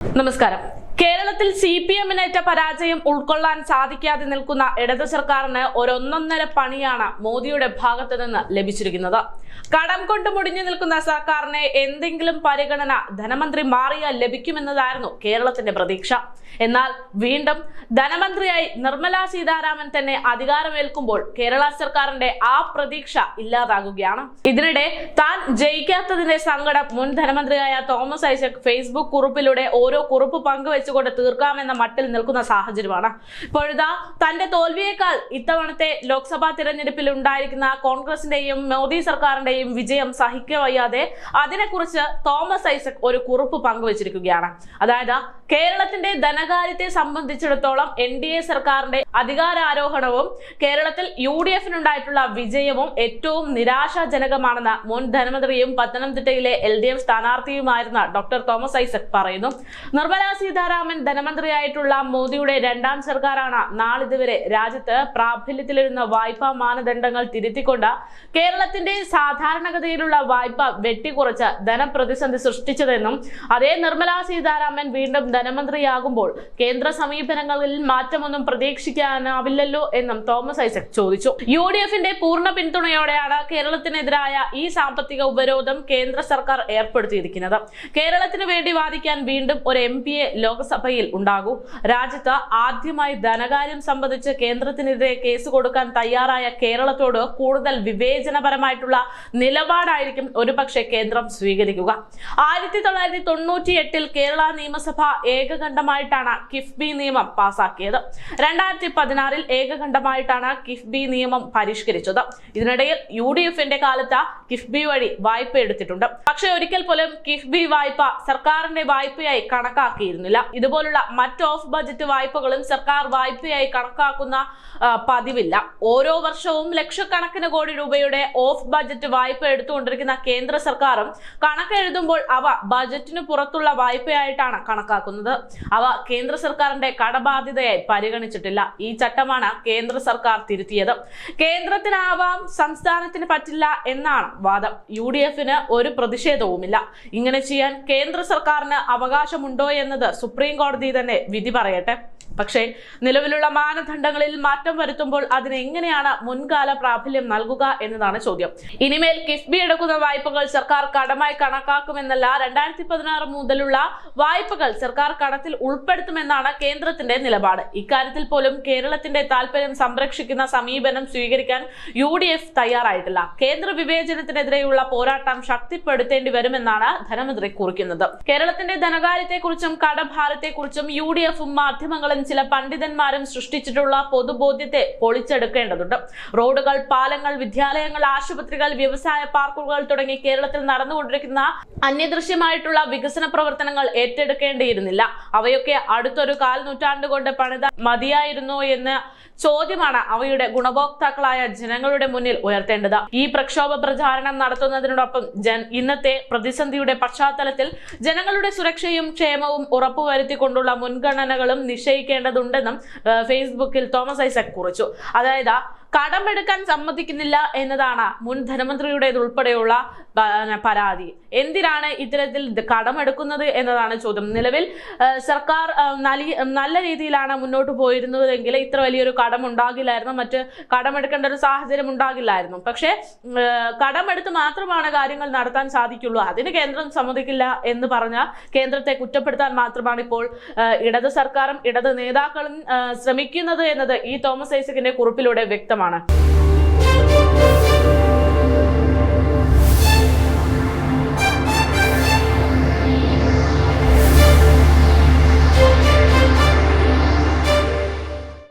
നമസ്കാരം. കേരളത്തിൽ C P എമ്മിനേറ്റ പരാജയം ഉൾക്കൊള്ളാൻ സാധിക്കാതെ നിൽക്കുന്ന ഇടതു സർക്കാരിന് ഒരൊന്നൊന്നര പണിയാണ് മോദിയുടെ ഭാഗത്തു നിന്ന് ലഭിച്ചിരിക്കുന്നത്. കടം കൊണ്ട് മുടിഞ്ഞു നിൽക്കുന്ന സർക്കാരിനെ എന്തെങ്കിലും പരിഗണന ധനമന്ത്രി മാറിയാൽ ലഭിക്കുമെന്നതായിരുന്നു കേരളത്തിന്റെ പ്രതീക്ഷ. എന്നാൽ വീണ്ടും ധനമന്ത്രിയായി നിർമ്മല സീതാരാമൻ തന്നെ അധികാരമേൽക്കുമ്പോൾ കേരള സർക്കാരിന്റെ ആ പ്രതീക്ഷ ഇല്ലാതാകുകയാണ്. ഇതിനിടെ താൻ ജയിക്കാത്തതിന്റെ സങ്കടം മുൻ ധനമന്ത്രിയായ തോമസ് ഐസക് ഫേസ്ബുക്ക് കുറിപ്പിലൂടെ ഓരോ കുറിപ്പ് പങ്കുവെച്ചുകൊണ്ട് തീർക്കാമെന്ന മട്ടിൽ നിൽക്കുന്ന സാഹചര്യമാണ്. ഇപ്പോഴിതാ തന്റെ തോൽവിയേക്കാൾ ഇത്തവണത്തെ ലോക്സഭാ തിരഞ്ഞെടുപ്പിൽ ഉണ്ടായിരിക്കുന്ന കോൺഗ്രസിന്റെയും മോദി സർക്കാരിന്റെയും വിജയം സഹിക്കവയ്യാതെ അതിനെക്കുറിച്ച് തോമസ് ഐസക് ഒരു കുറിപ്പ് പങ്കുവച്ചിരിക്കുകയാണ്. അതായത് കേരളത്തിന്റെ ധനകാര്യത്തെ സംബന്ധിച്ചിടത്തോളം എൻ ഡി എ സർക്കാരിന്റെ അധികാരാരോഹണവും കേരളത്തിൽ യു ഡി എഫിനുണ്ടായിട്ടുള്ള വിജയവും ഏറ്റവും നിരാശാജനകമാണെന്ന് മുൻ ധനമന്ത്രിയും പത്തനംതിട്ടയിലെ എൽ ഡി എഫ് സ്ഥാനാർത്ഥിയുമായിരുന്ന ഡോക്ടർ തോമസ് ഐസക് പറയുന്നു. നിർമ്മലാ സീതാരാമൻ ധനമന്ത്രിയായിട്ടുള്ള മോദിയുടെ രണ്ടാം സർക്കാരാണ്. നാളിതുവരെ രാജ്യത്ത് പ്രാബല്യത്തിലിരുന്ന വായ്പാ മാനദണ്ഡങ്ങൾ തിരുത്തിക്കൊണ്ട് കേരളത്തിന്റെ സാധാരണഗതിയിലുള്ള വായ്പ വെട്ടിക്കുറച്ച് ധനപ്രതിസന്ധി സൃഷ്ടിച്ചതെന്നും അതേ നിർമ്മലാ സീതാരാമൻ വീണ്ടും ധനമന്ത്രിയാകുമ്പോൾ കേന്ദ്ര സമീപനങ്ങളിൽ മാറ്റമൊന്നും പ്രതീക്ഷിക്കാനാവില്ലല്ലോ എന്നും തോമസ് ഐസക് ചോദിച്ചു. യു ഡി എഫിന്റെ പൂർണ പിന്തുണയോടെയാണ് കേരളത്തിനെതിരായ ഈ സാമ്പത്തിക ഉപരോധം കേന്ദ്ര സർക്കാർ ഏർപ്പെടുത്തിയിരിക്കുന്നത്. കേരളത്തിന് വേണ്ടി വാദിക്കാൻ വീണ്ടും ഒരു എം പിയെ ലോക്സഭയിൽ ഉണ്ടാകൂ. രാജ്യത്ത് ആദ്യമായി ധനകാര്യം സംബന്ധിച്ച് കേന്ദ്രത്തിനെതിരെ കേസ് കൊടുക്കാൻ തയ്യാറായ കേരളത്തോട് കൂടുതൽ വിവേചനപരമായിട്ടുള്ള നിലപാടായിരിക്കും ഒരുപക്ഷെ കേന്ദ്രം സ്വീകരിക്കുക. ആയിരത്തി തൊള്ളായിരത്തി തൊണ്ണൂറ്റി എട്ടിൽ കേരള നിയമസഭ ഏകകണ്ഠമായിട്ടാണ് കിഫ്ബി നിയമം പാസാക്കിയത്. രണ്ടായിരത്തി പതിനാറിൽ ഏകകണ്ഠമായിട്ടാണ് കിഫ്ബി നിയമം പരിഷ്കരിച്ചത്. ഇതിനിടയിൽ യു ഡി എഫിന്റെ കാലത്ത് കിഫ്ബി വഴി വായ്പ എടുത്തിട്ടുണ്ട് പക്ഷേ ഒരിക്കൽ പോലും കിഫ്ബി വായ്പ സർക്കാരിന്റെ വായ്പയായി കണക്കാക്കിയിരുന്നില്ല. ഇതുപോലുള്ള മറ്റ് ഓഫ് ബജറ്റ് വായ്പകളും സർക്കാർ വായ്പയായി കണക്കാക്കുന്ന പതിവില്ല. ഓരോ വർഷവും ലക്ഷക്കണക്കിന് കോടി രൂപയുടെ ഓഫ് ബജറ്റ് വായ്പ എടുത്തുകൊണ്ടിരിക്കുന്ന കേന്ദ്ര സർക്കാരും കണക്കെഴുതുമ്പോൾ അവ ബജറ്റിന് പുറത്തുള്ള വായ്പയായിട്ടാണ് കണക്കാക്കുന്നത്. അവ കേന്ദ്ര സർക്കാരിന്റെ കടബാധ്യതയായി പരിഗണിച്ചിട്ടില്ല. ഈ ചട്ടമാണ് കേന്ദ്ര സർക്കാർ തിരുത്തിയത്. കേന്ദ്രത്തിനാവാം സംസ്ഥാനത്തിന് പറ്റില്ല എന്നാണ് വാദം. യു ഡി എഫിന് ഒരു പ്രതിഷേധവുമില്ല. ഇങ്ങനെ ചെയ്യാൻ കേന്ദ്ര സർക്കാരിന് അവകാശമുണ്ടോ എന്നത് സുപ്രീം കോടതി തന്നെ വിധി പറയട്ടെ. പക്ഷേ നിലവിലുള്ള മാനദണ്ഡങ്ങളിൽ മാറ്റം വരുത്തുമ്പോൾ അതിന് എങ്ങനെയാണ് മുൻകാല പ്രാബല്യം നൽകുക എന്നതാണ് ചോദ്യം. ഇനിമേൽ കിഫ്ബി എടുക്കുന്ന വായ്പകൾ സർക്കാർ കടമായി കണക്കാക്കുമെന്നല്ല രണ്ടായിരത്തി പതിനാറ് മുതലുള്ള വായ്പകൾ സർക്കാർ കടത്തിൽ ഉൾപ്പെടുത്തുമെന്നാണ് കേന്ദ്രത്തിന്റെ നിലപാട്. ഇക്കാര്യത്തിൽ പോലും കേരളത്തിന്റെ താല്പര്യം സംരക്ഷിക്കുന്ന സമീപനം സ്വീകരിക്കാൻ യു ഡി എഫ് തയ്യാറായിട്ടില്ല. കേന്ദ്ര വിവേചനത്തിനെതിരെയുള്ള പോരാട്ടം ശക്തിപ്പെടുത്തേണ്ടി വരുമെന്നാണ് ധനമന്ത്രി കുറിക്കുന്നത്. കേരളത്തിന്റെ ധനകാര്യത്തെക്കുറിച്ചും കടഭാരത്തെക്കുറിച്ചും യു ഡി എഫും മാധ്യമങ്ങളും ചില പണ്ഡിതന്മാരും സൃഷ്ടിച്ചിട്ടുള്ള പൊതുബോധ്യത്തെ പൊളിച്ചെടുക്കേണ്ടതുണ്ട്. റോഡുകൾ പാലങ്ങൾ വിദ്യാലയങ്ങൾ ആശുപത്രികൾ വ്യവസായ പാർക്കുകൾ തുടങ്ങി കേരളത്തിൽ നടന്നുകൊണ്ടിരിക്കുന്ന അന്യദൃശ്യമായിട്ടുള്ള വികസന പ്രവർത്തനങ്ങൾ ഏറ്റെടുക്കേണ്ടിയിരുന്നില്ല. അവയൊക്കെ അടുത്തൊരു കാൽ നൂറ്റാണ്ട് കൊണ്ട് പണിത മതിയായിരുന്നു എന്ന് ചോദ്യമാണ് അവയുടെ ഗുണഭോക്താക്കളായ ജനങ്ങളുടെ മുന്നിൽ ഉയർത്തേണ്ടത്. ഈ പ്രക്ഷോഭ പ്രചാരണം നടത്തുന്നതിനോടൊപ്പം ജൻ ഇന്നത്തെ പ്രതിസന്ധിയുടെ പശ്ചാത്തലത്തിൽ ജനങ്ങളുടെ സുരക്ഷയും ക്ഷേമവും ഉറപ്പുവരുത്തിക്കൊണ്ടുള്ള മുൻഗണനകളും നിശ്ചയിക്കേണ്ടതുണ്ടെന്നും ഫേസ്ബുക്കിൽ തോമസ് ഐസക് കുറിച്ചു. അതായത് കടമെടുക്കാൻ സമ്മതിക്കുന്നില്ല എന്നതാണ് മുൻ ധനമന്ത്രിയുടേതുൾപ്പെടെയുള്ള ഉൾപ്പെടെയുള്ള പരാതി. എന്തിനാണ് ഇത്തരത്തിൽ കടമെടുക്കുന്നത് എന്നതാണ് ചോദ്യം. നിലവിൽ സർക്കാർ നല്ല രീതിയിലാണ് മുന്നോട്ട് പോയിരുന്നതെങ്കിൽ ഇത്ര വലിയൊരു കടം ഉണ്ടാകില്ലായിരുന്നു മറ്റ് കടമെടുക്കേണ്ട ഒരു സാഹചര്യം ഉണ്ടാകില്ലായിരുന്നു. പക്ഷേ കടമെടുത്ത് മാത്രമാണ് കാര്യങ്ങൾ നടത്താൻ സാധിക്കുള്ളൂ. അതിന് കേന്ദ്രം സമ്മതിക്കില്ല എന്ന് പറഞ്ഞ കേന്ദ്രത്തെ കുറ്റപ്പെടുത്താൻ മാത്രമാണ് ഇപ്പോൾ ഇടത് സർക്കാരും ഇടത് നേതാക്കളും ശ്രമിക്കുന്നത് എന്നത് ഈ തോമസ് ഐസക്കിന്റെ കുറിപ്പിലൂടെ വ്യക്തമാണ്